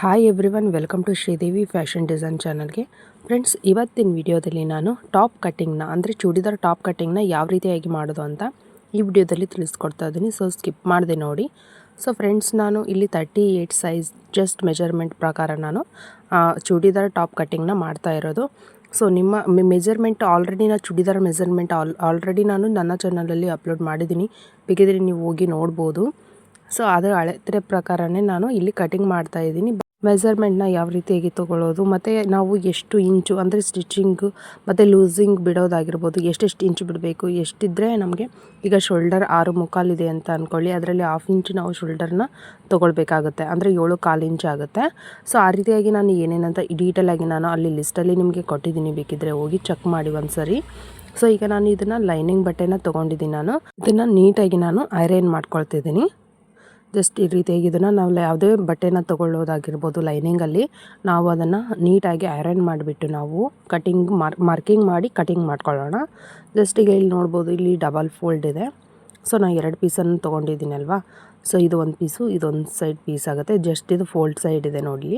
Hi everyone welcome to Sridevi fashion design ಚಾನಲ್ಗೆ friends ಇವತ್ತಿನ ವಿಡಿಯೋದಲ್ಲಿ ನಾನು ಟಾಪ್ ಕಟ್ಟಿಂಗ್ನ ಅಂದರೆ ಚೂಡಿದಾರ್ ಟಾಪ್ ಕಟ್ಟಿಂಗ್ನ ಯಾವ ರೀತಿಯಾಗಿ ಮಾಡೋದು ಅಂತ ಈ ವಿಡಿಯೋದಲ್ಲಿ ತಿಳಿಸ್ಕೊಡ್ತಾ ಇದ್ದೀನಿ. ಸೊ ಸ್ಕಿಪ್ ಮಾಡಿದೆ ನೋಡಿ. ಸೊ ಫ್ರೆಂಡ್ಸ್ ನಾನು ಇಲ್ಲಿ thirty eight size just measurement ಪ್ರಕಾರ ನಾನು ಚೂಡಿದಾರ್ ಟಾಪ್ ಕಟ್ಟಿಂಗ್ನ ಮಾಡ್ತಾ ಇರೋದು. ಸೊ ನಿಮ್ಮ ಮೆಜರ್ಮೆಂಟ್ ಆಲ್ರೆಡಿ ನಾನು ಚೂಡಿದಾರ್ ಮೆಜರ್ಮೆಂಟ್ ಆಲ್ ಆಲ್ರೆಡಿ ನಾನು ನನ್ನ ಚಾನಲಲ್ಲಿ ಅಪ್ಲೋಡ್ ಮಾಡಿದ್ದೀನಿ. ಬೇಕಿದ್ರೆ ನೀವು ಹೋಗಿ ನೋಡ್ಬೋದು. ಸೊ ಅದರ ಅಳತೆ ಪ್ರಕಾರನೇ ನಾನು ಇಲ್ಲಿ ಕಟಿಂಗ್ ಮಾಡ್ತಾ ಇದ್ದೀನಿ. ಮೆಜರ್ಮೆಂಟ್ನ ಯಾವ ರೀತಿಯಾಗಿ ತೊಗೊಳ್ಳೋದು, ಮತ್ತು ನಾವು ಎಷ್ಟು ಇಂಚು ಅಂದರೆ ಸ್ಟಿಚಿಂಗು ಮತ್ತು ಲೂಸಿಂಗ್ ಬಿಡೋದಾಗಿರ್ಬೋದು, ಎಷ್ಟೆಷ್ಟು ಇಂಚು ಬಿಡಬೇಕು ಎಷ್ಟಿದ್ದರೆ ನಮಗೆ ಈಗ ಶೋಲ್ಡರ್ ಆರು ಮುಕ್ಕಾಲಿದೆ ಅಂತ ಅಂದ್ಕೊಳ್ಳಿ ಅದರಲ್ಲಿ ಹಾಫ್ ಇಂಚು ನಾವು ಶೋಲ್ಡರ್ನ ತೊಗೊಳ್ಬೇಕಾಗುತ್ತೆ, ಅಂದರೆ ಏಳು ಕಾಲು ಇಂಚು ಆಗುತ್ತೆ. ಸೊ ಆ ರೀತಿಯಾಗಿ ನಾನು ಏನೇನಂತ ಡೀಟೇಲಾಗಿ ನಾನು ಅಲ್ಲಿ ಲಿಸ್ಟಲ್ಲಿ ನಿಮಗೆ ಕೊಟ್ಟಿದ್ದೀನಿ ಬೇಕಿದ್ದರೆ ಹೋಗಿ ಚೆಕ್ ಮಾಡಿ ಒಂದು ಸರಿ ಸೊ ಈಗ ನಾನು ಇದನ್ನು ಲೈನಿಂಗ್ ಬಟ್ಟೆನ ತೊಗೊಂಡಿದ್ದೀನಿ ನಾನು, ಇದನ್ನು ನೀಟಾಗಿ ನಾನು ಐರನ್ ಮಾಡ್ಕೊಳ್ತಿದ್ದೀನಿ ಜಸ್ಟ್ ಈ ರೀತಿಯಾಗಿ ಇದನ್ನು ನಾವು ಯಾವುದೇ ಬಟ್ಟೆನ ತೊಗೊಳ್ಳೋದಾಗಿರ್ಬೋದು ಲೈನಿಂಗಲ್ಲಿ, ನಾವು ಅದನ್ನು ನೀಟಾಗಿ ಐರನ್ ಮಾಡಿಬಿಟ್ಟು ನಾವು ಕಟಿಂಗ್ ಮಾರ್, ಮಾರ್ಕಿಂಗ್ ಮಾಡಿ ಕಟಿಂಗ್ ಮಾಡ್ಕೊಳ್ಳೋಣ. ಜಸ್ಟ್ ಈಗ ಇಲ್ಲಿ ನೋಡ್ಬೋದು ಇಲ್ಲಿ ಡಬಲ್ ಫೋಲ್ಡ್ ಇದೆ. ಸೊ ನಾನು ಎರಡು ಪೀಸನ್ನು ತೊಗೊಂಡಿದ್ದೀನಲ್ವಾ ಸೊ ಇದು ಒಂದು ಪೀಸು ಇದೊಂದು ಸೈಡ್ ಪೀಸ್ ಆಗುತ್ತೆ. ಜಸ್ಟ್ ಇದು ಫೋಲ್ಡ್ ಸೈಡ್ ಇದೆ ನೋಡಿ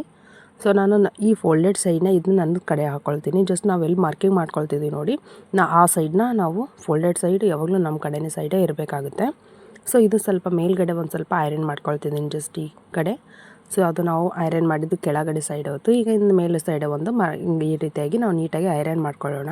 ಸೊ ನಾನು ಈ ಫೋಲ್ಡೆಡ್ ಸೈಡ್ನ ಇದನ್ನ ನನ್ನ ಕಡೆ ಹಾಕ್ಕೊಳ್ತೀನಿ ಜಸ್ಟ್ ನಾವು ಎಲ್ಲಿ ಮಾರ್ಕಿಂಗ್ ಮಾಡ್ಕೊಳ್ತಿದ್ದೀವಿ ನೋಡಿ, ನಾ ಆ ಸೈಡ್ನ ನಾವು ಫೋಲ್ಡೆಡ್ ಸೈಡ್ ಯಾವಾಗಲೂ ನಮ್ಮ ಕಡೆನೇ ಸೈಡೇ ಇರಬೇಕಾಗುತ್ತೆ. ಸೊ ಇದು ಸ್ವಲ್ಪ ಮೇಲ್ಗಡೆ ಒಂದು ಸ್ವಲ್ಪ ಐರನ್ ಮಾಡ್ಕೊಳ್ತಿದ್ದೀನಿ ಜಸ್ಟ್ ಈ ಕಡೆ. ಸೊ ಅದು ನಾವು ಐರನ್ ಮಾಡಿದ್ದು ಕೆಳಗಡೆ ಸೈಡ್ ಹೊತ್ತು. ಈಗ ಇನ್ನು ಮೇಲೆ ಸೈಡ್ ಒಂದು ಮ ಈ ರೀತಿಯಾಗಿ ನಾವು ನೀಟಾಗಿ ಐರನ್ ಮಾಡ್ಕೊಳ್ಳೋಣ.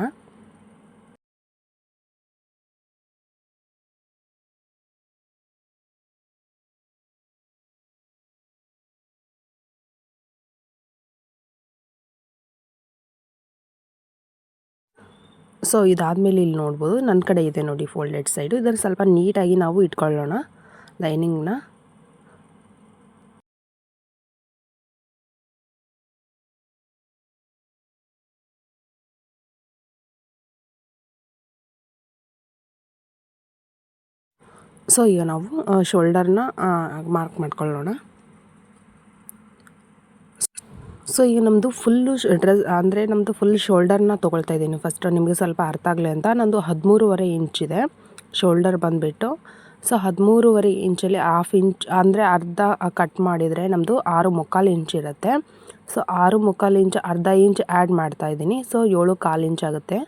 ಸೊ ಇದಾದಮೇಲೆ ಇಲ್ಲಿ ನೋಡ್ಬೋದು. ನನ್ನ ಕಡೆ ಇದೆ ನೋಡಿ ಫೋಲ್ಡೆಡ್ ಸೈಡು ಇದನ್ನು ಸ್ವಲ್ಪ ನೀಟಾಗಿ ನಾವು ಇಟ್ಕೊಳ್ಳೋಣ ಲೈನಿಂಗ್ನ ಸೊ ಈಗ ನಾವು ಶೋಲ್ಡರ್ನ ಮಾರ್ಕ್ ಮಾಡ್ಕೊಳ್ಳೋಣ. ಸೊ ಈಗ ನಮ್ಮದು ಫುಲ್ಲು ಡ್ರೆಸ್ ಅಂದರೆ ನಮ್ಮದು ಫುಲ್ ಶೋಲ್ಡರ್ನ ತೊಗೊಳ್ತಾ ಇದ್ದೀನಿ. ಫಸ್ಟ್ ನಿಮಗೆ ಸ್ವಲ್ಪ ಅರ್ಥ ಆಗಲಿ ಅಂತ. ನಂದು ಹದಿಮೂರುವರೆ ಇಂಚಿದೆ ಶೋಲ್ಡರ್ ಬಂದುಬಿಟ್ಟು. ಸೊ ಹದಿಮೂರುವರೆ ಇಂಚಲ್ಲಿ ಹಾಫ್ ಇಂಚ್ ಅಂದರೆ ಅರ್ಧ ಕಟ್ ಮಾಡಿದರೆ ನಮ್ಮದು ಆರು ಮುಕ್ಕಾಲು ಇಂಚ್ ಇರುತ್ತೆ. ಸೊ ಆರು ಮುಕ್ಕಾಲು ಇಂಚ್ ಅರ್ಧ ಇಂಚ್ ಆ್ಯಡ್ ಮಾಡ್ತಾ ಇದ್ದೀನಿ. ಸೊ ಏಳು ಕಾಲು ಇಂಚ್ ಆಗುತ್ತೆ.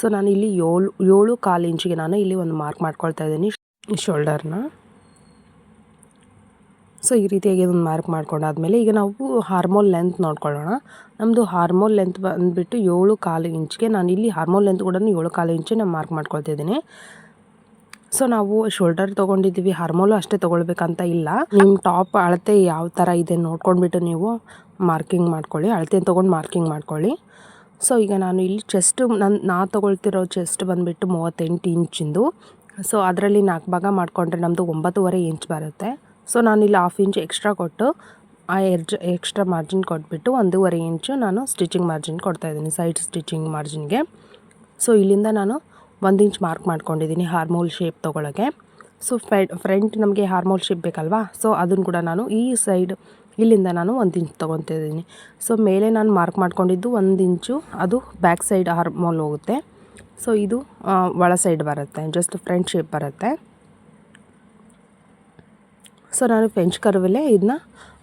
ಸೊ ನಾನು ಇಲ್ಲಿ ಏಳು ಏಳು ಕಾಲು ಇಂಚಿಗೆ ನಾನು ಇಲ್ಲಿ ಒಂದು ಮಾರ್ಕ್ ಮಾಡ್ಕೊಳ್ತಾ ಇದ್ದೀನಿ. ಶೋಲ್ಡರ್ನ ಸೊ, ಈ ರೀತಿಯಾಗಿ ಒಂದು ಮಾರ್ಕ್ ಮಾಡ್ಕೊಂಡಾದ್ಮೇಲೆ ಈಗ ನಾವು ಹಾರ್ಮೋಲ್ ಲೆಂತ್ ನೋಡ್ಕೊಳ್ಳೋಣ. ನಮ್ಮದು ಹಾರ್ಮೋಲ್ ಲೆಂತ್ ಬಂದುಬಿಟ್ಟು ಏಳು ಕಾಲು ಇಂಚ್ಗೆ ನಾನು ಇಲ್ಲಿ ಹಾರ್ಮೋಲ್ ಲೆಂತ್ ಕೂಡ ಏಳು ಕಾಲು ಇಂಚು ನಾನು ಮಾರ್ಕ್ ಮಾಡ್ಕೊಳ್ತಿದ್ದೀನಿ ಸೊ, ನಾವು ಶೋಲ್ಡರ್ ತೊಗೊಂಡಿದ್ದೀವಿ ಹಾರ್ಮೋಲು ಅಷ್ಟೇ ತೊಗೊಳ್ಬೇಕಂತ ಇಲ್ಲ. ನಿಮ್ಮ ಟಾಪ್ ಅಳತೆ ಯಾವ ಥರ ಇದೆ ನೋಡ್ಕೊಂಡ್ಬಿಟ್ಟು ನೀವು ಮಾರ್ಕಿಂಗ್ ಮಾಡ್ಕೊಳ್ಳಿ ಅಳತೆ ತೊಗೊಂಡು ಮಾರ್ಕಿಂಗ್ ಮಾಡ್ಕೊಳ್ಳಿ. ಸೊ, ಈಗ ನಾನು ಇಲ್ಲಿ ಚೆಸ್ಟ್ ನನ್ನ ನಾ ತೊಗೊಳ್ತಿರೋ ಚೆಸ್ಟ್ ಬಂದುಬಿಟ್ಟು ಮೂವತ್ತೆಂಟು ಇಂಚಿಂದು. ಸೊ, ಅದರಲ್ಲಿ ನಾಲ್ಕು ಭಾಗ ಮಾಡಿಕೊಂಡ್ರೆ ನಮ್ಮದು ಒಂಬತ್ತುವರೆ ಇಂಚ್ ಬರುತ್ತೆ. ಸೊ ನಾನು ಇಲ್ಲಿ ಹಾಫ್ ಇಂಚ್ ಎಕ್ಸ್ಟ್ರಾ ಕೊಟ್ಟು, ಆ ಎರ್ಜ್ ಎಕ್ಸ್ಟ್ರಾ ಮಾರ್ಜಿನ್ ಕೊಟ್ಬಿಟ್ಟು ಒಂದೂವರೆ ಇಂಚು ನಾನು ಸ್ಟಿಚಿಂಗ್ ಮಾರ್ಜಿನ್ ಕೊಡ್ತಾಯಿದ್ದೀನಿ ಸೈಡ್ ಸ್ಟಿಚಿಂಗ್ ಮಾರ್ಜಿನ್ಗೆ ಸೊ ಇಲ್ಲಿಂದ ನಾನು ಒಂದು ಇಂಚ್ ಮಾರ್ಕ್ ಮಾಡ್ಕೊಂಡಿದ್ದೀನಿ ಹಾರ್ಮೋಲ್ ಶೇಪ್ ತೊಗೊಳಕ್ಕೆ. ಸೊ ಫ್ರೆಡ್ ಫ್ರಂಟ್ ನಮಗೆ ಹಾರ್ಮೋಲ್ ಶೇಪ್ ಬೇಕಲ್ವಾ? ಸೊ ಅದನ್ನು ಕೂಡ ನಾನು ಈ ಸೈಡ್ ಇಲ್ಲಿಂದ ನಾನು ಒಂದು ಇಂಚ್ ತೊಗೊತಿದ್ದೀನಿ ಸೊ ಮೇಲೆ ನಾನು ಮಾರ್ಕ್ ಮಾಡ್ಕೊಂಡಿದ್ದು ಒಂದು ಇಂಚು ಅದು ಬ್ಯಾಕ್ ಸೈಡ್ ಹಾರ್ಮೋಲ್ ಹೋಗುತ್ತೆ. ಸೊ ಇದು ಒಳ ಸೈಡ್ ಬರುತ್ತೆ ಜಸ್ಟ್ ಫ್ರಂಟ್ ಶೇಪ್ ಬರುತ್ತೆ. ಸೊ ನಾನು ಫ್ರೆಂಚ್ ಕರ್ವಲ್ಲೇ ಇದನ್ನ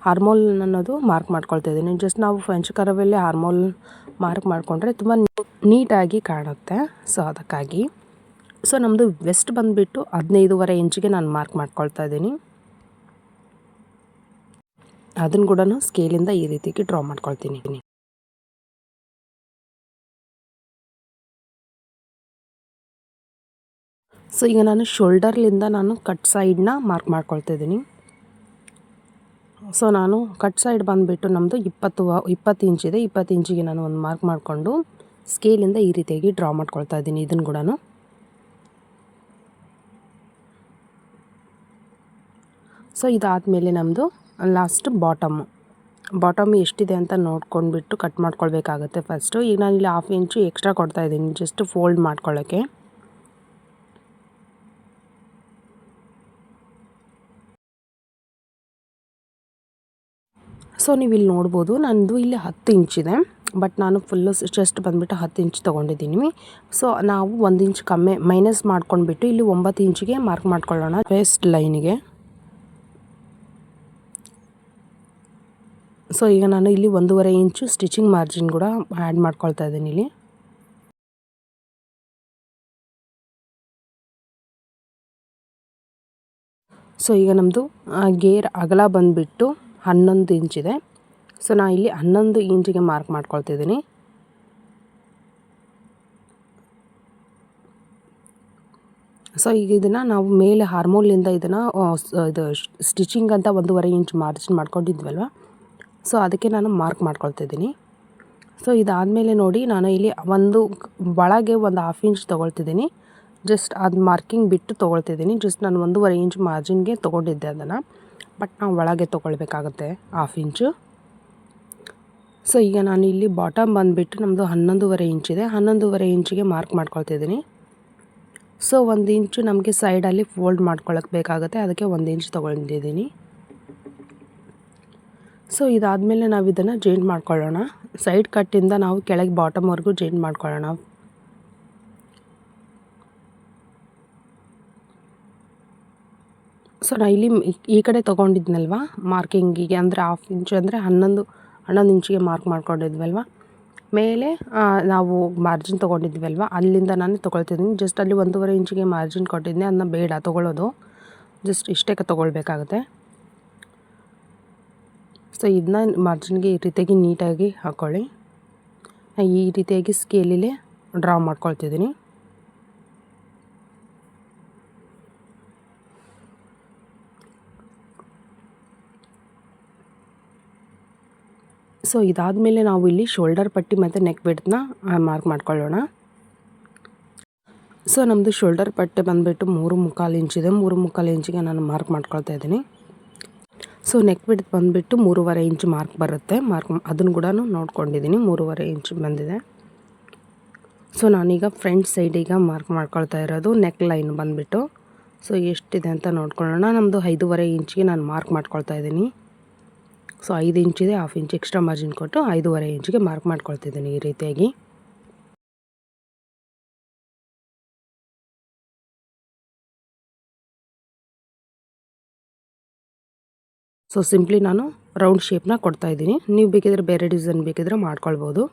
ಹಾರ್ಮೋಲ್ ಅನ್ನೋದು ಮಾರ್ಕ್ ಮಾಡ್ಕೊಳ್ತಾ ಇದ್ದೀನಿ. ಜಸ್ಟ್ ನಾವು ಫ್ರೆಂಚ್ ಕರ್ವಲ್ಲೇ ಹಾರ್ಮೋಲ್ ಮಾರ್ಕ್ ಮಾಡಿಕೊಂಡ್ರೆ ತುಂಬ ನೀಟಾಗಿ ಕಾಣುತ್ತೆ. ಸೊ ಅದಕ್ಕಾಗಿ. ಸೊ ನಮ್ಮದು ವೆಸ್ಟ್ ಬಂದುಬಿಟ್ಟು ಹದಿನೈದುವರೆ ಇಂಚಿಗೆ ನಾನು ಮಾರ್ಕ್ ಮಾಡ್ಕೊಳ್ತಾ ಇದ್ದೀನಿ. ಅದನ್ನು ಕೂಡ ಸ್ಕೇಲಿಂದ ಈ ರೀತಿಗೆ ಡ್ರಾ ಮಾಡ್ಕೊಳ್ತೀನಿ. ಸೊ ಈಗ ನಾನು ಶೋಲ್ಡರ್ಲಿಂದ ನಾನು ಕಟ್ ಸೈಡ್ನ ಮಾರ್ಕ್ ಮಾಡ್ಕೊಳ್ತಾ ಇದ್ದೀನಿ. ಸೊ ನಾನು ಕಟ್ ಸೈಡ್ ಬಂದುಬಿಟ್ಟು ನಮ್ಮದು ಇಪ್ಪತ್ತು ಇಪ್ಪತ್ತು ಇಂಚಿದೆ ಇಪ್ಪತ್ತು ಇಂಚಿಗೆ ನಾನು ಒಂದು ಮಾರ್ಕ್ ಮಾಡಿಕೊಂಡು ಸ್ಕೇಲಿಂದ ಈ ರೀತಿಯಾಗಿ ಡ್ರಾ ಮಾಡ್ಕೊಳ್ತಾ ಇದ್ದೀನಿ ಇದನ್ನು ಕೂಡ ಸೊ ಇದಾದಮೇಲೆ ನಮ್ಮದು ಲಾಸ್ಟ್ ಬಾಟಮ್ಮು ಬಾಟಮ್ ಎಷ್ಟಿದೆ ಅಂತ ನೋಡ್ಕೊಂಡ್ಬಿಟ್ಟು ಕಟ್ ಮಾಡ್ಕೊಳ್ಬೇಕಾಗುತ್ತೆ ಫಸ್ಟು ಈಗ ನಾನು ಇಲ್ಲಿ ಹಾಫ್ ಇಂಚು ಎಕ್ಸ್ಟ್ರಾ ಕೊಡ್ತಾ ಇದ್ದೀನಿ ಜಸ್ಟ್ ಫೋಲ್ಡ್ ಮಾಡ್ಕೊಳ್ಳೋಕ್ಕೆ ಸೊ ನೀವು ಇಲ್ಲಿ ನೋಡ್ಬೋದು, ನಂದು ಇಲ್ಲಿ ಹತ್ತು ಇಂಚಿದೆ ಬಟ್ ನಾನು ಫುಲ್ಲು ಚೆಸ್ಟ್ ಬಂದುಬಿಟ್ಟು ಹತ್ತು ಇಂಚ್ ತೊಗೊಂಡಿದ್ದೀನಿ. ಸೊ ನಾವು ಒಂದು ಇಂಚ್ ಕಮ್ಮಿ ಮೈನಸ್ ಮಾಡ್ಕೊಂಡ್ಬಿಟ್ಟು ಇಲ್ಲಿ ಒಂಬತ್ತು ಇಂಚಿಗೆ ಮಾರ್ಕ್ ಮಾಡ್ಕೊಳ್ಳೋಣ ವೇಸ್ಟ್ ಲೈನಿಗೆ ಸೊ ಈಗ ನಾನು ಇಲ್ಲಿ ಒಂದೂವರೆ ಇಂಚು ಸ್ಟಿಚಿಂಗ್ ಮಾರ್ಜಿನ್ ಕೂಡ ಆ್ಯಡ್ ಮಾಡ್ಕೊಳ್ತಾ ಇದ್ದೀನಿ ಇಲ್ಲಿ. ಸೊ ಈಗ ನಮ್ಮದು ಗೇರ್ ಅಗಲ ಬಂದುಬಿಟ್ಟು ಹನ್ನೊಂದು ಇಂಚಿದೆ ಸೊ ನಾನು ಇಲ್ಲಿ ಹನ್ನೊಂದು ಇಂಚಿಗೆ ಮಾರ್ಕ್ ಮಾಡ್ಕೊಳ್ತಿದ್ದೀನಿ. ಸೊ ಈಗ ಇದನ್ನು ನಾವು ಮೇಲೆ ಹಾರ್ಮೋನ್ಲಿಂದ ಇದನ್ನು ಇದು ಸ್ಟಿಚಿಂಗ್ ಅಂತ ಒಂದೂವರೆ ಇಂಚ್ ಮಾರ್ಜಿನ್ ಮಾಡ್ಕೊಂಡಿದ್ವಲ್ವ? ಸೊ ಅದಕ್ಕೆ ನಾನು ಮಾರ್ಕ್ ಮಾಡ್ಕೊಳ್ತಿದ್ದೀನಿ. ಸೊ ಇದಾದಮೇಲೆ ನೋಡಿ, ನಾನು ಇಲ್ಲಿ ಒಂದು ಒಳಗೆ ಒಂದು ಹಾಫ್ ಇಂಚ್ ತೊಗೊಳ್ತಿದ್ದೀನಿ. ಜಸ್ಟ್ ಅದು ಮಾರ್ಕಿಂಗ್ ಬಿಟ್ಟು ತೊಗೊಳ್ತಿದ್ದೀನಿ. ಜಸ್ಟ್ ನಾನು ಒಂದೂವರೆ ಇಂಚ್ ಮಾರ್ಜಿನ್ಗೆ ತೊಗೊಂಡಿದ್ದೆ ಅದನ್ನು. ಬಟ್ ನಾವು ಒಳಗೆ ತೊಗೊಳ್ಬೇಕಾಗತ್ತೆ ಹಾಫ್ ಇಂಚು ಸೊ ಈಗ ನಾನು ಇಲ್ಲಿ ಬಾಟಮ್ ಬಂದುಬಿಟ್ಟು ನಮ್ಮದು ಹನ್ನೊಂದುವರೆ ಇಂಚಿದೆ ಹನ್ನೊಂದುವರೆ ಇಂಚಿಗೆ ಮಾರ್ಕ್ ಮಾಡ್ಕೊಳ್ತಿದ್ದೀನಿ. ಸೊ ಒಂದು ಇಂಚು ನಮಗೆ ಸೈಡಲ್ಲಿ ಫೋಲ್ಡ್ ಮಾಡ್ಕೊಳಕ್ಕೆ ಬೇಕಾಗುತ್ತೆ. ಅದಕ್ಕೆ ಒಂದು ಇಂಚ್ ತೊಗೊಂಡಿದ್ದೀನಿ. ಸೊ ಇದಾದಮೇಲೆ ನಾವು ಇದನ್ನು ಜೇಂಟ್ ಮಾಡ್ಕೊಳ್ಳೋಣ. ಸೈಡ್ ಕಟ್ಟಿಂದ ನಾವು ಕೆಳಗೆ ಬಾಟಮ್ವರೆಗೂ ಜೇಂಟ್ ಮಾಡ್ಕೊಳ್ಳೋಣ. ಸೊ ನಾ ಇಲ್ಲಿ ಈ ಕಡೆ ತೊಗೊಂಡಿದ್ನಲ್ವ? ಮಾರ್ಕಿಂಗಿಗೆ ಅಂದರೆ ಹಾಫ್ ಇಂಚು ಅಂದರೆ ಹನ್ನೊಂದು ಹನ್ನೊಂದು ಇಂಚಿಗೆ ಮಾರ್ಕ್ ಮಾಡ್ಕೊಂಡಿದ್ವಲ್ವ? ಮೇಲೆ ನಾವು ಮಾರ್ಜಿನ್ ತೊಗೊಂಡಿದ್ವಲ್ವ? ಅಲ್ಲಿಂದ ನಾನು ತೊಗೊಳ್ತಿದ್ದೀನಿ. ಜಸ್ಟ್ ಅಲ್ಲಿ ಒಂದೂವರೆ ಇಂಚಿಗೆ ಮಾರ್ಜಿನ್ ಕೊಟ್ಟಿದ್ದೆ. ಅದನ್ನ ಬೇಡ ತೊಗೊಳ್ಳೋದು ಜಸ್ಟ್ ಇಷ್ಟೇ ತೊಗೊಳ್ಬೇಕಾಗುತ್ತೆ. ಸೊ ಇದನ್ನ ಮಾರ್ಜಿನ್ಗೆ ಈ ರೀತಿಯಾಗಿ ನೀಟಾಗಿ ಹಾಕ್ಕೊಳ್ಳಿ ಈ ರೀತಿಯಾಗಿ ಸ್ಕೇಲಲ್ಲಿ ಡ್ರಾ ಮಾಡ್ಕೊಳ್ತಿದ್ದೀನಿ. ಸೊ ಇದಾದಮೇಲೆ ನಾವು ಇಲ್ಲಿ ಶೋಲ್ಡರ್ ಪಟ್ಟಿ ಮತ್ತು ನೆಕ್ ಬಿಡ್ತನ್ನ ಮಾರ್ಕ್ ಮಾಡ್ಕೊಳ್ಳೋಣ. ಸೊ ನಮ್ಮದು ಶೋಲ್ಡರ್ ಪಟ್ಟೆ ಬಂದುಬಿಟ್ಟು ಮೂರು ಮುಕ್ಕಾಲು ಇಂಚಿದೆ ಮೂರು ಮುಕ್ಕಾಲು ಇಂಚಿಗೆ ನಾನು ಮಾರ್ಕ್ ಮಾಡ್ಕೊಳ್ತಾ ಇದ್ದೀನಿ. ಸೊ ನೆಕ್ ಬಿಡ್ತು ಬಂದುಬಿಟ್ಟು ಮೂರುವರೆ ಇಂಚ್ ಮಾರ್ಕ್ ಬರುತ್ತೆ. ಮಾರ್ಕ್ ಅದನ್ನು ಕೂಡ ನೋಡ್ಕೊಂಡಿದ್ದೀನಿ. ಮೂರುವರೆ ಇಂಚ್ ಬಂದಿದೆ. ಸೊ ನಾನೀಗ ಫ್ರಂಟ್ ಸೈಡಿಗ ಮಾರ್ಕ್ ಮಾಡ್ಕೊಳ್ತಾ ಇರೋದು. ನೆಕ್ ಲೈನ್ ಬಂದುಬಿಟ್ಟು. ಸೊ ಎಷ್ಟಿದೆ ಅಂತ ನೋಡ್ಕೊಳ್ಳೋಣ. ನಮ್ಮದು ಐದೂವರೆ ಇಂಚಿಗೆ ನಾನು ಮಾರ್ಕ್ ಮಾಡ್ಕೊಳ್ತಾ ಇದ್ದೀನಿ. ಸೊ ಐದು ಇಂಚಿದೆ ಹಾಫ್ ಇಂಚ್ ಎಕ್ಸ್ಟ್ರಾ ಮಾರ್ಜಿನ್ ಕೊಟ್ಟು ಐದೂವರೆ ಇಂಚಿಗೆ ಮಾರ್ಕ್ ಮಾಡ್ಕೊಳ್ತಿದ್ದೀನಿ ಈ ರೀತಿಯಾಗಿ. ಸೊ ಸಿಂಪ್ಲಿ ನಾನು ರೌಂಡ್ ಶೇಪ್ನ ಕೊಡ್ತಾ ಇದ್ದೀನಿ. ನೀವು ಬೇಕಿದ್ರೆ ಬೇರೆ ಡಿಸೈನ್ ಬೇಕಿದ್ರೆ ಮಾಡ್ಕೊಳ್ಬೋದು.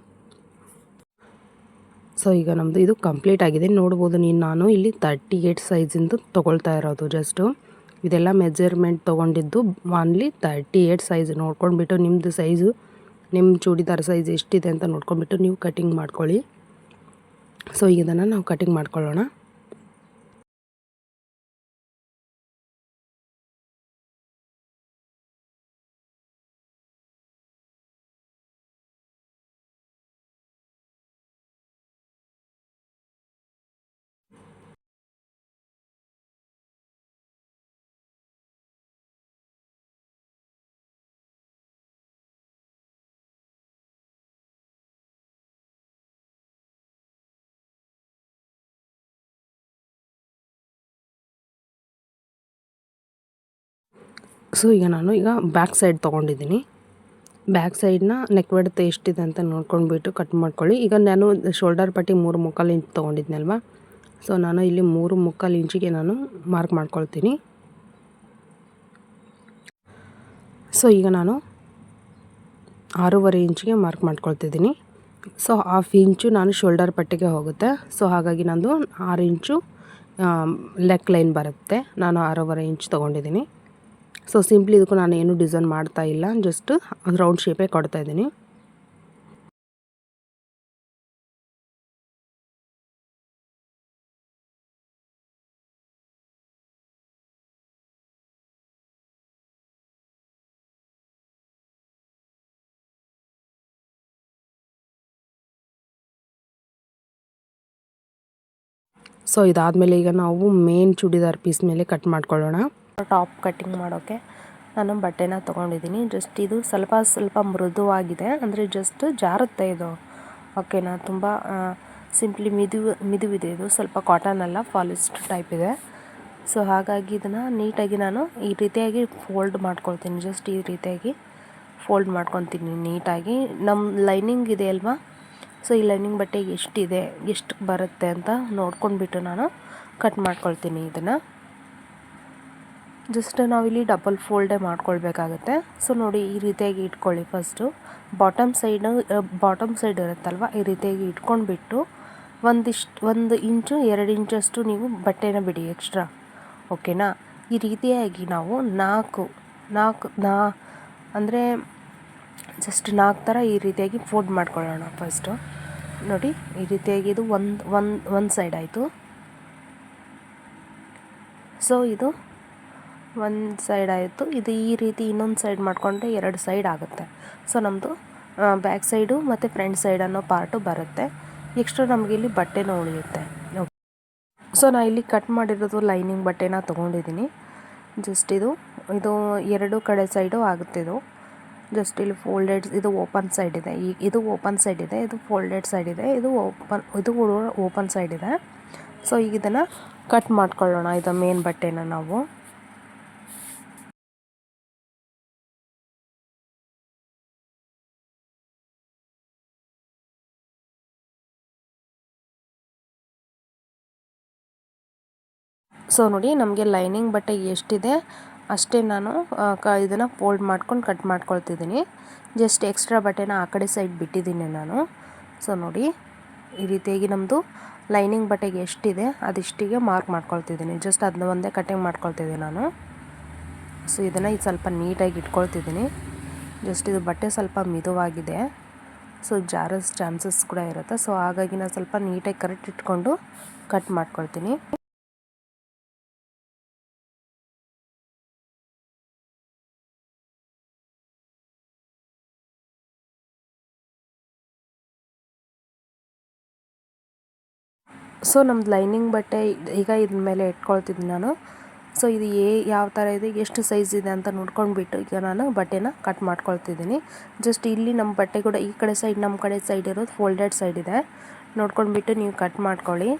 ಸೊ ಈಗ ನಮ್ಮದು ಇದು ಕಂಪ್ಲೀಟ್ ಆಗಿದೆ. ನೋಡ್ಬೋದು ನೀನು ನಾನು ಇಲ್ಲಿ ತರ್ಟಿ ಏಯ್ಟ್ ಸೈಜಿಂದು ತೊಗೊಳ್ತಾ ಇರೋದು ಜಸ್ಟು ಇದೆಲ್ಲ ಮೆಜರ್ಮೆಂಟ್ ತೊಗೊಂಡಿದ್ದು ಒನ್ಲಿ ತರ್ಟಿ ಏಯ್ಟ್ ಸೈಜ್ ನೋಡ್ಕೊಂಡ್ಬಿಟ್ಟು ನಿಮ್ಮದು ಸೈಜು ನಿಮ್ಮ ಚೂಡಿದಾರ್ ಸೈಜ್ ಎಷ್ಟಿದೆ ಅಂತ ನೋಡ್ಕೊಂಡ್ಬಿಟ್ಟು ನೀವು ಕಟಿಂಗ್ ಮಾಡ್ಕೊಳ್ಳಿ. ಸೊ ಈಗ ಇದನ್ನು ನಾವು ಕಟಿಂಗ್ ಮಾಡ್ಕೊಳ್ಳೋಣ. ಸೊ ಈಗ ನಾನು ಈಗ ಬ್ಯಾಕ್ ಸೈಡ್ ತೊಗೊಂಡಿದ್ದೀನಿ. ಬ್ಯಾಕ್ ಸೈಡ್ನ ನೆಕ್ ಬೆಡ್ತ್ ಎಷ್ಟಿದೆ ಅಂತ ನೋಡ್ಕೊಂಡ್ಬಿಟ್ಟು ಕಟ್ ಮಾಡ್ಕೊಳ್ಳಿ. ಈಗ ನಾನು ಶೋಲ್ಡರ್ ಪಟ್ಟಿ ಮೂರು ಮುಕ್ಕಾಲು ಇಂಚ್ ತೊಗೊಂಡಿದ್ನಲ್ವ? ಸೊ ನಾನು ಇಲ್ಲಿ ಮೂರು ಮುಕ್ಕಾಲು ಇಂಚಿಗೆ ನಾನು ಮಾರ್ಕ್ ಮಾಡ್ಕೊಳ್ತೀನಿ. ಸೊ ಈಗ ನಾನು ಆರೂವರೆ ಇಂಚಿಗೆ ಮಾರ್ಕ್ ಮಾಡ್ಕೊಳ್ತಿದ್ದೀನಿ. ಸೊ ಹಾಫ್ ಇಂಚು ನಾನು ಶೋಲ್ಡರ್ ಪಟ್ಟಿಗೆ ಹೋಗುತ್ತೆ. ಸೊ ಹಾಗಾಗಿ ನಂದು ಆರು ಇಂಚು ಲೆಕ್ ಲೈನ್ ಬರುತ್ತೆ. ನಾನು ಆರೂವರೆ ಇಂಚ್ ತೊಗೊಂಡಿದ್ದೀನಿ. ಸೊ ಸಿಂಪ್ಲಿ ಇದಕ್ಕೂ ನಾನು ಏನು ಡಿಸೈನ್ ಮಾಡ್ತಾ ಇಲ್ಲ. ಜಸ್ಟ್ ರೌಂಡ್ ಶೇಪೇ ಕೊಡ್ತಾ ಇದ್ದೀನಿ. ಸೊ ಇದಾದಮೇಲೆ ಈಗ ನಾವು ಮೇನ್ ಚೂಡಿದಾರ್ ಪೀಸ್ ಮೇಲೆ ಕಟ್ ಮಾಡ್ಕೊಳ್ಳೋಣ. ಟಾಪ್ ಕಟ್ಟಿಂಗ್ ಮಾಡೋಕ್ಕೆ ನಾನು ಬಟ್ಟೆನ ತೊಗೊಂಡಿದ್ದೀನಿ. ಜಸ್ಟ್ ಇದು ಸ್ವಲ್ಪ ಸ್ವಲ್ಪ ಮೃದುವಾಗಿದೆ. ಅಂದರೆ ಜಸ್ಟ್ ಜಾರುತ್ತೆ ಇದು. ಓಕೆನಾ ತುಂಬ ಸಿಂಪ್ಲಿ ಮಿದು, ಮಿದುವಿದೆ ಇದು. ಸ್ವಲ್ಪ ಕಾಟನ್ ಅಲ್ಲ ಫಾಲಿಸ್ಟ್ ಟೈಪ್ ಇದೆ. ಸೊ ಹಾಗಾಗಿ ಇದನ್ನು ನೀಟಾಗಿ ನಾನು ಈ ರೀತಿಯಾಗಿ ಫೋಲ್ಡ್ ಮಾಡ್ಕೊಳ್ತೀನಿ. ಜಸ್ಟ್ ಈ ರೀತಿಯಾಗಿ ಫೋಲ್ಡ್ ಮಾಡ್ಕೊತೀನಿ ನೀಟಾಗಿ. ನಮ್ಮ ಲೈನಿಂಗ್ ಇದೆ ಅಲ್ವಾ? ಸೊ ಈ ಲೈನಿಂಗ್ ಬಟ್ಟೆ ಎಷ್ಟಿದೆ, ಎಷ್ಟು ಬರುತ್ತೆ ಅಂತ ನೋಡ್ಕೊಂಡ್ಬಿಟ್ಟು ನಾನು ಕಟ್ ಮಾಡ್ಕೊಳ್ತೀನಿ ಇದನ್ನು. ಜಸ್ಟ್ ನಾವಿಲ್ಲಿ ಡಬಲ್ ಫೋಲ್ಡೇ ಮಾಡ್ಕೊಳ್ಬೇಕಾಗತ್ತೆ. ಸೊ ನೋಡಿ ಈ ರೀತಿಯಾಗಿ ಇಟ್ಕೊಳ್ಳಿ first bottom side bottom side ಇರುತ್ತಲ್ವ, ಈ ರೀತಿಯಾಗಿ ಇಟ್ಕೊಂಡ್ಬಿಟ್ಟು ಒಂದಿಷ್ಟು, ಒಂದು ಇಂಚು, ಎರಡು ಇಂಚಷ್ಟು ನೀವು ಬಟ್ಟೆನ ಬಿಡಿ ಎಕ್ಸ್ಟ್ರಾ ಓಕೆನಾ ಈ ರೀತಿಯಾಗಿ ನಾವು ನಾಲ್ಕು ನಾಲ್ಕು, ನಾ, ಅಂದರೆ ಜಸ್ಟ್ ನಾಲ್ಕು ಥರ ಈ ರೀತಿಯಾಗಿ ಫೋಲ್ಡ್ ಮಾಡ್ಕೊಳ್ಳೋಣ ಫಸ್ಟು ನೋಡಿ, ಈ ರೀತಿಯಾಗಿ ಇದು ಒಂದು ಒಂದು ಒಂದು ಸೈಡ್ ಆಯಿತು. ಸೊ ಇದು ಒಂದು ಸೈಡ್ ಆಯಿತು. ಇದು ಈ ರೀತಿ ಇನ್ನೊಂದು ಸೈಡ್ ಮಾಡಿಕೊಂಡ್ರೆ ಎರಡು ಸೈಡ್ ಆಗುತ್ತೆ. ಸೊ ನಮ್ಮದು ಬ್ಯಾಕ್ ಸೈಡು ಮತ್ತು ಫ್ರಂಟ್ ಸೈಡ್ ಅನ್ನೋ ಪಾರ್ಟು ಬರುತ್ತೆ. ಎಕ್ಸ್ಟ್ರಾ ನಮಗೆ ಇಲ್ಲಿ ಬಟ್ಟೆನೂ ಉಳಿಯುತ್ತೆ. ಸೊ, ನಾ ಇಲ್ಲಿ ಕಟ್ ಮಾಡಿರೋದು ಲೈನಿಂಗ್ ಬಟ್ಟೆನ ತೊಗೊಂಡಿದ್ದೀನಿ. ಜಸ್ಟ್ ಇದು ಇದು ಎರಡು ಕಡೆ ಸೈಡು ಆಗುತ್ತೆ ಇದು. ಜಸ್ಟ್ ಇಲ್ಲಿ ಫೋಲ್ಡೆಡ್, ಇದು ಓಪನ್ ಸೈಡ್ ಇದೆ. ಈ, ಇದು ಓಪನ್ ಸೈಡ್ ಇದೆ, ಇದು ಫೋಲ್ಡೆಡ್ ಸೈಡ್ ಇದೆ, ಇದು ಓಪನ್ ಇದು ಓಪನ್ ಸೈಡ್ ಇದೆ. ಸೊ, ಈಗ ಇದನ್ನು ಕಟ್ ಮಾಡ್ಕೊಳ್ಳೋಣ, ಇದು ಮೇನ್ ಬಟ್ಟೆನ ನಾವು. ಸೊ ನೋಡಿ ನಮಗೆ ಲೈನಿಂಗ್ ಬಟ್ಟೆ ಎಷ್ಟಿದೆ, ಅಷ್ಟೇ ನಾನು ಕ, ಇದನ್ನು ಫೋಲ್ಡ್ ಮಾಡ್ಕೊಂಡು ಕಟ್ ಮಾಡ್ಕೊಳ್ತಿದ್ದೀನಿ. ಜಸ್ಟ್ ಎಕ್ಸ್ಟ್ರಾ ಬಟ್ಟೆನ ಆ ಕಡೆ ಸೈಡ್ ಬಿಟ್ಟಿದ್ದೀನಿ ನಾನು. ಸೊ ನೋಡಿ, ಈ ರೀತಿಯಾಗಿ ನಮ್ಮದು ಲೈನಿಂಗ್ ಬಟ್ಟೆಗೆ ಎಷ್ಟಿದೆ, ಅದಿಷ್ಟಿಗೆ ಮಾರ್ಕ್ ಮಾಡ್ಕೊಳ್ತಿದ್ದೀನಿ. ಜಸ್ಟ್ ಅದನ್ನ ಒಂದೇ ಕಟಿಂಗ್ ಮಾಡ್ಕೊಳ್ತಿದ್ದೀನಿ ನಾನು. ಸೊ ಇದನ್ನು ಇದು ಸ್ವಲ್ಪ ನೀಟಾಗಿ ಇಟ್ಕೊಳ್ತಿದ್ದೀನಿ. ಜಸ್ಟ್ ಇದು ಬಟ್ಟೆ ಸ್ವಲ್ಪ ಮಿದುವಾಗಿದೆ. ಸೊ ಜಾರಸ್ ಚಾನ್ಸಸ್ ಕೂಡ ಇರುತ್ತೆ. ಸೊ ಹಾಗಾಗಿ ನಾನು ಸ್ವಲ್ಪ ನೀಟಾಗಿ ಕರೆಕ್ಟ್ ಇಟ್ಕೊಂಡು ಕಟ್ ಮಾಡ್ಕೊಳ್ತೀನಿ. ಸೊ ನಮ್ದು ಲೈನಿಂಗ್ ಬಟ್ಟೆ ಈಗ ಇದ್ರ ಮೇಲೆ ಇಟ್ಕೊಳ್ತಿದ್ದೀನಿ ನಾನು. ಸೊ ಇದು ಏ ಯಾವ ಥರ ಇದೆ, ಎಷ್ಟು ಸೈಜ್ ಇದೆ ಅಂತ ನೋಡ್ಕೊಂಡ್ಬಿಟ್ಟು ಈಗ ನಾನು ಬಟ್ಟೆನ ಕಟ್ ಮಾಡ್ಕೊಳ್ತಿದ್ದೀನಿ. ಜಸ್ಟ್ ಇಲ್ಲಿ ನಮ್ಮ ಬಟ್ಟೆ ಕೂಡ ಈ ಕಡೆ ಸೈಡ್ ನಮ್ಮ ಕಡೆ ಸೈಡ್ ಇರೋದು ಫೋಲ್ಡೆಡ್ ಸೈಡ್ ಇದೆ. ನೋಡ್ಕೊಂಡ್ಬಿಟ್ಟು ನೀವು ಕಟ್ ಮಾಡ್ಕೊಳ್ಳಿ.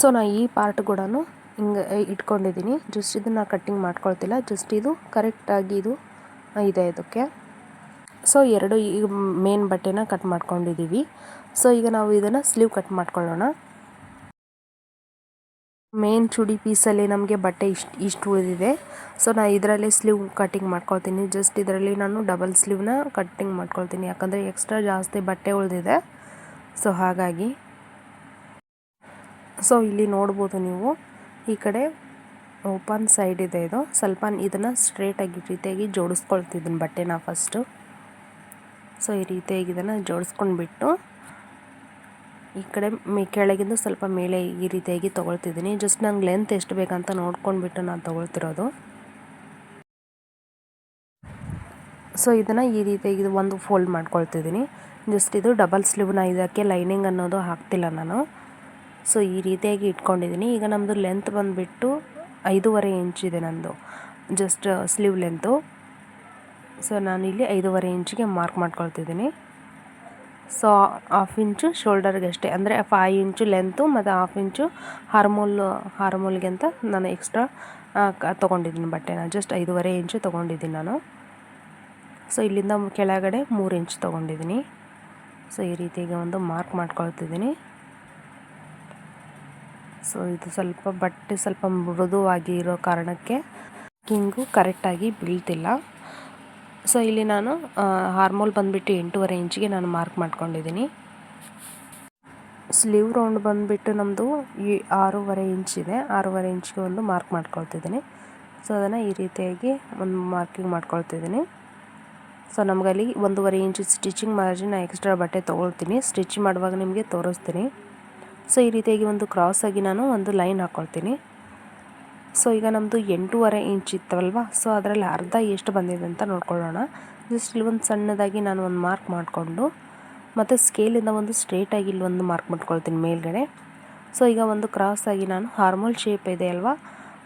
ಸೊ ನಾ ಈ ಪಾರ್ಟ್ ಕೂಡ ಹಿಂಗೆ ಇಟ್ಕೊಂಡಿದ್ದೀನಿ ಜಸ್ಟ್ ಇದನ್ನು ಕಟ್ಟಿಂಗ್ ಮಾಡ್ಕೊಳ್ತಿಲ್ಲ. ಜಸ್ಟ್ ಇದು ಕರೆಕ್ಟಾಗಿ ಇದು ಇದೆ ಇದಕ್ಕೆ. ಸೊ ಎರಡು ಈ ಮೇನ್ ಬಟ್ಟೆನ ಕಟ್ ಮಾಡ್ಕೊಂಡಿದ್ದೀವಿ ಸೊ ಈಗ ನಾವು ಇದನ್ನು ಸ್ಲೀವ್ ಕಟ್ ಮಾಡ್ಕೊಳ್ಳೋಣ. ಮೇನ್ ಚೂಡಿ ಪೀಸಲ್ಲಿ ನಮಗೆ ಬಟ್ಟೆ ಇಷ್ಟು ಇಷ್ಟು ಉಳಿದಿದೆ. ಸೊ ನಾನು ಇದರಲ್ಲೇ ಸ್ಲೀವ್ ಕಟ್ಟಿಂಗ್ ಮಾಡ್ಕೊಳ್ತೀನಿ. ಜಸ್ಟ್ ಇದರಲ್ಲಿ ನಾನು ಡಬಲ್ ಸ್ಲೀವ್ನ ಕಟ್ಟಿಂಗ್ ಮಾಡ್ಕೊಳ್ತೀನಿ. ಯಾಕಂದರೆ ಎಕ್ಸ್ಟ್ರಾ ಜಾಸ್ತಿ ಬಟ್ಟೆ ಉಳಿದಿದೆ. ಸೊ ಹಾಗಾಗಿ ಸೊ ಇಲ್ಲಿ ನೋಡ್ಬೋದು ನೀವು. ಈ ಕಡೆ ಓಪನ್ ಸೈಡ್ ಇದೆ ಇದು. ಸ್ವಲ್ಪ ಇದನ್ನು ಸ್ಟ್ರೇಟಾಗಿ ರೀತಿಯಾಗಿ ಜೋಡಿಸ್ಕೊಳ್ತಿದ್ದೀನಿ ಬಟ್ಟೆನ ಫಸ್ಟು ಸೊ ಈ ರೀತಿಯಾಗಿ ಇದನ್ನು ಜೋಡಿಸ್ಕೊಂಡ್ಬಿಟ್ಟು ಈ ಕಡೆ ಮೇ ಕೆಳಗಿಂದ ಸ್ವಲ್ಪ ಮೇಲೆ ಈ ರೀತಿಯಾಗಿ ತೊಗೊಳ್ತಿದ್ದೀನಿ. ಜಸ್ಟ್ ನಂಗೆ ಲೆಂತ್ ಎಷ್ಟು ಬೇಕಂತ ನೋಡ್ಕೊಂಡ್ಬಿಟ್ಟು ನಾನು ತೊಗೊಳ್ತಿರೋದು. ಸೊ ಇದನ್ನು ಈ ರೀತಿಯಾಗಿ ಒಂದು ಫೋಲ್ಡ್ ಮಾಡ್ಕೊಳ್ತಿದ್ದೀನಿ. ಜಸ್ಟ್ ಇದು ಡಬಲ್ ಸ್ಲೀವ್ನ ಇದಕ್ಕೆ ಲೈನಿಂಗ್ ಅನ್ನೋದು ಹಾಕ್ತಿಲ್ಲ ನಾನು. ಸೊ ಈ ರೀತಿಯಾಗಿ ಇಟ್ಕೊಂಡಿದ್ದೀನಿ. ಈಗ ನಮ್ಮದು ಲೆಂತ್ ಬಂದುಬಿಟ್ಟು ಐದೂವರೆ ಇಂಚ್ ಇದೆ ನಂದು ಜಸ್ಟ್ ಸ್ಲೀವ್ ಲೆಂತು ಸೊ ನಾನಿಲ್ಲಿ ಐದೂವರೆ ಇಂಚಿಗೆ ಮಾರ್ಕ್ ಮಾಡ್ಕೊಳ್ತಿದ್ದೀನಿ. ಸೊ ಹಾಫ್ ಇಂಚು ಶೋಲ್ಡರ್ಗೆ ಅಷ್ಟೇ. ಅಂದರೆ ಫೈ ಇಂಚು ಲೆಂತು ಮತ್ತು ಹಾಫ್ ಇಂಚು ಹಾರ್ಮೋಲ್ ಹಾರ್ಮೋಲ್ಗೆ ಅಂತ ನಾನು ಎಕ್ಸ್ಟ್ರಾ ತೊಗೊಂಡಿದ್ದೀನಿ ಬಟ್ಟೆನ. ಜಸ್ಟ್ ಐದೂವರೆ ಇಂಚು ತೊಗೊಂಡಿದ್ದೀನಿ ನಾನು. ಸೊ ಇಲ್ಲಿಂದ ಕೆಳಗಡೆ ಮೂರು ಇಂಚ್ ತೊಗೊಂಡಿದ್ದೀನಿ. ಸೊ ಈ ರೀತಿಯಾಗಿ ಒಂದು ಮಾರ್ಕ್ ಮಾಡ್ಕೊಳ್ತಿದ್ದೀನಿ. ಸೊ ಇದು ಸ್ವಲ್ಪ ಬಟ್ಟೆ ಸ್ವಲ್ಪ ಮೃದುವಾಗಿ ಇರೋ ಕಾರಣಕ್ಕೆ ಕಿಂಗು ಕರೆಕ್ಟಾಗಿ ಬೀಳ್ತಿಲ್ಲ. ಸೊ ಇಲ್ಲಿ ನಾನು ಹಾರ್ಮೋಲ್ ಬಂದುಬಿಟ್ಟು ಎಂಟೂವರೆ ಇಂಚಿಗೆ ನಾನು ಮಾರ್ಕ್ ಮಾಡ್ಕೊಂಡಿದ್ದೀನಿ. ಸ್ಲೀವ್ ರೌಂಡ್ ಬಂದುಬಿಟ್ಟು ನಮ್ಮದು ಈ ಆರೂವರೆ ಇಂಚಿದೆ ಆರೂವರೆ ಇಂಚಿಗೆ ಒಂದು ಮಾರ್ಕ್ ಮಾಡ್ಕೊಳ್ತಿದ್ದೀನಿ. ಸೊ ಅದನ್ನು ಈ ರೀತಿಯಾಗಿ ಒಂದು ಮಾರ್ಕಿಂಗ್ ಮಾಡ್ಕೊಳ್ತಿದ್ದೀನಿ. ಸೊ ನಮಗಲ್ಲಿ ಒಂದೂವರೆ ಇಂಚು ಸ್ಟಿಚಿಂಗ್ ಮಾರ್ಜಿನ್ ಎಕ್ಸ್ಟ್ರಾ ಬಟ್ಟೆ ತೊಗೊಳ್ತೀನಿ. ಸ್ಟಿಚ್ ಮಾಡುವಾಗ ನಿಮಗೆ ತೋರಿಸ್ತೀನಿ. ಸೊ, ಈ ರೀತಿಯಾಗಿ ಒಂದು ಕ್ರಾಸಾಗಿ ನಾನು ಒಂದು ಲೈನ್ ಹಾಕ್ಕೊಳ್ತೀನಿ ಸೊ ಈಗ ನಮ್ಮದು ಎಂಟೂವರೆ ಇಂಚ್ ಇತ್ತವಲ್ವ ಸೊ ಅದರಲ್ಲಿ ಅರ್ಧ ಎಷ್ಟು ಬಂದಿದೆ ಅಂತ ನೋಡ್ಕೊಳ್ಳೋಣ. ಜಸ್ಟ್ ಇಲ್ಲಿ ಒಂದು ಸಣ್ಣದಾಗಿ ನಾನು ಒಂದು ಮಾರ್ಕ್ ಮಾಡಿಕೊಂಡು, ಮತ್ತು ಸ್ಕೇಲಿಂದ ಒಂದು ಸ್ಟ್ರೇಟಾಗಿ ಇಲ್ಲಿ ಒಂದು ಮಾರ್ಕ್ ಮಾಡ್ಕೊಳ್ತೀನಿ ಮೇಲ್ಗಡೆ. ಸೊ ಈಗ ಒಂದು ಕ್ರಾಸಾಗಿ ನಾನು ಹಾರ್ಮೋಲ್ ಶೇಪ್ ಇದೆ ಅಲ್ವಾ?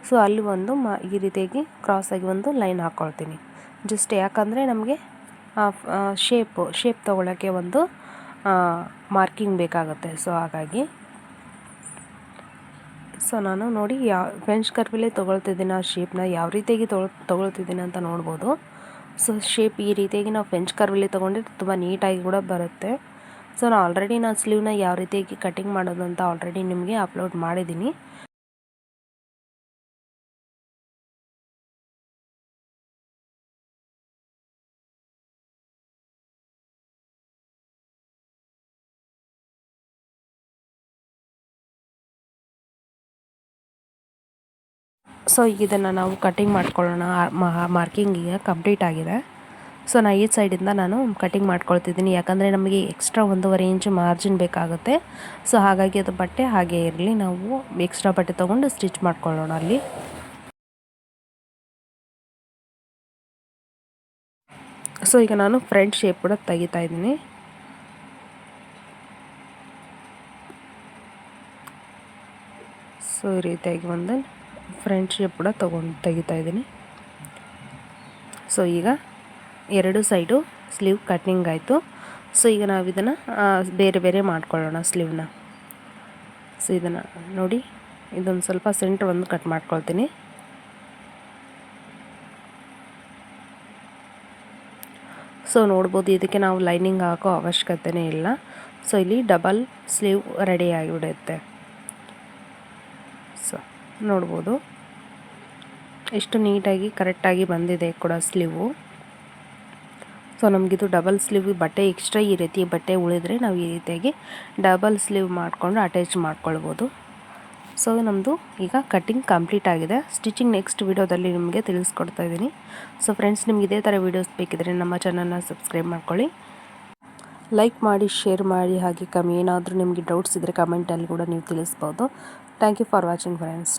ಸೊ ಅಲ್ಲಿ ಒಂದು ಮಾ, ಈ ರೀತಿಯಾಗಿ ಕ್ರಾಸಾಗಿ ಒಂದು ಲೈನ್ ಹಾಕ್ಕೊಳ್ತೀನಿ ಜಸ್ಟ್ ಯಾಕಂದರೆ ನಮಗೆ ಶೇಪು ಶೇಪ್ ತೊಗೊಳಕ್ಕೆ ಒಂದು ಮಾರ್ಕಿಂಗ್ ಬೇಕಾಗುತ್ತೆ. ಸೊ ಹಾಗಾಗಿ ಸೊ ನಾನು ನೋಡಿ ಯಾವ ಫ್ರೆಂಚ್ ಕರ್ವಿಲೇ ತೊಗೊಳ್ತಿದ್ದೀನಿ ಆ ಶೇಪ್ನ ಯಾವ ರೀತಿಯಾಗಿ ತೊಗೊಳ್ ತೊಗೊಳ್ತಿದ್ದೀನಿ ಅಂತ ನೋಡ್ಬೋದು. ಸೊ ಶೇಪ್ ಈ ರೀತಿಯಾಗಿ ನಾವು ಫ್ರೆಂಚ್ ಕರ್ವಿಲೇ ತೊಗೊಂಡಿದ್ದು ತುಂಬ ನೀಟಾಗಿ ಕೂಡ ಬರುತ್ತೆ. ಸೊ ನಾನು ಆಲ್ರೆಡಿ ನಾನು ಸ್ಲೀವ್ನ ಯಾವ ರೀತಿಯಾಗಿ ಕಟಿಂಗ್ ಮಾಡೋದು ಅಂತ ಆಲ್ರೆಡಿ ನಿಮಗೆ ಅಪ್ಲೋಡ್ ಮಾಡಿದ್ದೀನಿ. ಸೊ ಇದನ್ನು ನಾವು ಕಟಿಂಗ್ ಮಾಡ್ಕೊಳ್ಳೋಣ. ಮಾರ್ಕಿಂಗಿಗೆ ಕಂಪ್ಲೀಟ್ ಆಗಿದೆ. ಸೊ ನಾ ಈ ಸೈಡಿಂದ ನಾನು ಕಟಿಂಗ್ ಮಾಡ್ಕೊಳ್ತಿದ್ದೀನಿ. ಯಾಕಂದರೆ ನಮಗೆ ಎಕ್ಸ್ಟ್ರಾ ಒಂದೂವರೆ ಇಂಚು ಮಾರ್ಜಿನ್ ಬೇಕಾಗುತ್ತೆ. ಸೊ ಹಾಗಾಗಿ ಅದು ಬಟ್ಟೆ ಹಾಗೆ ಇರಲಿ. ನಾವು ಎಕ್ಸ್ಟ್ರಾ ಬಟ್ಟೆ ತೊಗೊಂಡು ಸ್ಟಿಚ್ ಮಾಡ್ಕೊಳ್ಳೋಣ ಅಲ್ಲಿ. ಸೊ ಈಗ ನಾನು ಫ್ರಂಟ್ ಶೇಪ್ ಕೂಡ ತೆಗಿತಾ ಇದ್ದೀನಿ. ಸೊ ಈ ರೀತಿಯಾಗಿ ಒಂದು ಫ್ರಂಟ್ ಶೇಪ್ ಕೂಡ ತೊಗೊಂಡು, ತೆಗಿತಾ ಇದ್ದೀನಿ. ಸೊ ಈಗ ಎರಡು ಸೈಡು ಸ್ಲೀವ್ ಕಟ್ಟಿಂಗ್ ಆಯಿತು. ಸೊ ಈಗ ನಾವು ಇದನ್ನು ಬೇರೆ ಬೇರೆ ಮಾಡ್ಕೊಳ್ಳೋಣ ಸ್ಲೀವ್ನ ಸೊ ಇದನ್ನು ನೋಡಿ, ಇದೊಂದು ಸ್ವಲ್ಪ ಸೆಂಟ್ರ್ ಒಂದು ಕಟ್ ಮಾಡ್ಕೊಳ್ತೀನಿ. ಸೊ ನೋಡ್ಬೋದು ಇದಕ್ಕೆ ನಾವು ಲೈನಿಂಗ್ ಹಾಕೋ ಅವಶ್ಯಕತೆನೇ ಇಲ್ಲ. ಸೊ ಇಲ್ಲಿ ಡಬಲ್ ಸ್ಲೀವ್ ರೆಡಿ ಆಗಿಬಿಡುತ್ತೆ. ಸೊ ನೋಡ್ಬೋದು. ಎಷ್ಟು ನೀಟಾಗಿ, ಕರೆಕ್ಟಾಗಿ ಬಂದಿದೆ ಕೂಡ ಸ್ಲೀವು. ಸೊ ನಮಗಿದು ಡಬಲ್ ಸ್ಲೀವ್, ಬಟ್ಟೆ ಎಕ್ಸ್ಟ್ರಾ ಈ ರೀತಿ ಬಟ್ಟೆ ಉಳಿದ್ರೆ ನಾವು ಈ ರೀತಿಯಾಗಿ ಡಬಲ್ ಸ್ಲೀವ್ ಮಾಡಿಕೊಂಡು ಅಟ್ಯಾಚ್ ಮಾಡ್ಕೊಳ್ಬೋದು. ಸೊ ನಮ್ಮದು ಈಗ ಕಟ್ಟಿಂಗ್ ಕಂಪ್ಲೀಟ್ ಆಗಿದೆ. ಸ್ಟಿಚಿಂಗ್ ನೆಕ್ಸ್ಟ್ ವಿಡಿಯೋದಲ್ಲಿ ನಿಮಗೆ ತಿಳಿಸ್ಕೊಡ್ತಾ ಇದ್ದೀನಿ. ಸೊ ಫ್ರೆಂಡ್ಸ್ ನಿಮ್ಗೆ ಇದೇ ಥರ ವೀಡಿಯೋಸ್ ಬೇಕಿದ್ರೆ ನಮ್ಮ ಚಾನಲ್ನ ಸಬ್ಸ್ಕ್ರೈಬ್ ಮಾಡ್ಕೊಳ್ಳಿ. ಲೈಕ್ ಮಾಡಿ ಶೇರ್ ಮಾಡಿ, ಹಾಗೆ ಕಮ್ಮಿ ಏನಾದರೂ ನಿಮಗೆ ಡೌಟ್ಸ್ ಇದ್ದರೆ ಕಮೆಂಟಲ್ಲಿ ಕೂಡ ನೀವು ತಿಳಿಸ್ಬೋದು. Thank you for watching friends